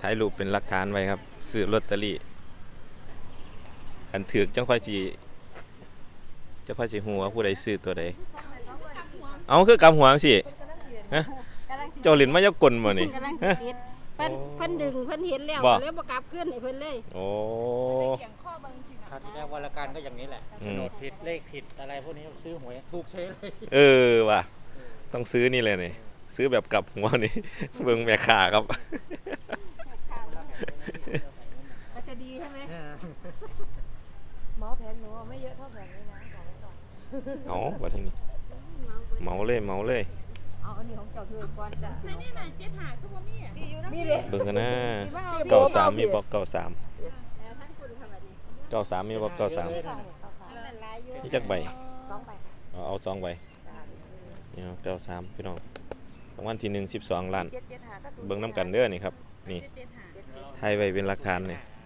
ถ่ายรูปเป็นหลักฐานไว้ครับซื้อลอตเตอรี่กันถือกจังค่อยสิจังค่อยสิฮู้ว่าผู้ใดซื้อตัวใดเอาคือกำหัวจังสิฮะเจ้าเล่นมายากลบ่นี่กำลังสิฮะปิดเพิ่นเพิ่นดึงเพิ่นเห็นแล้วบ่ ก็เลยบ่กลับขึ้นให้เพิ่นเลยโอ้คราวที่แล้ววันละการก็อย่างนี้แหละอืมโฉนดผิดเลขผิดอะไรพวกนี้ซื้อหวยถูกเฉยเลยเออว่ะต้องซื้อนี่เลยนี่ซื้อแบบกลับหัวนี่ เบิ่งแม่ค้าครับ ก็จะ ดีใช่ไหมหมอแผงหนูไม่เยอะเท่าแผงนี้นะบอกไว้ก่อนเอาบัดนี้เหมาเลยเหมาเลย เอาอันนี้ของเจ้าคือก่อนจ้ะใช่นี่น่ะเจ็ดหาคือบ่มีอะมีเลยเบิ่งกันนะเก้าสามมีบอกเก้าสามเก้าสามมีบอกเก้าสามนั่นหลายอยู่นี่จักใบสองใบเอาเอาสองใบนี่เก้าสามพี่น้องรางวัลที่หนึ่งสิบสองล้าน เจ็ดเจ็ดหาก็ศูนย์เบิ่งน้ำกันเด้อนี่ครับ นี่เจ็ดหาไทยไว้เป็นหลักฐานเนี่ยเ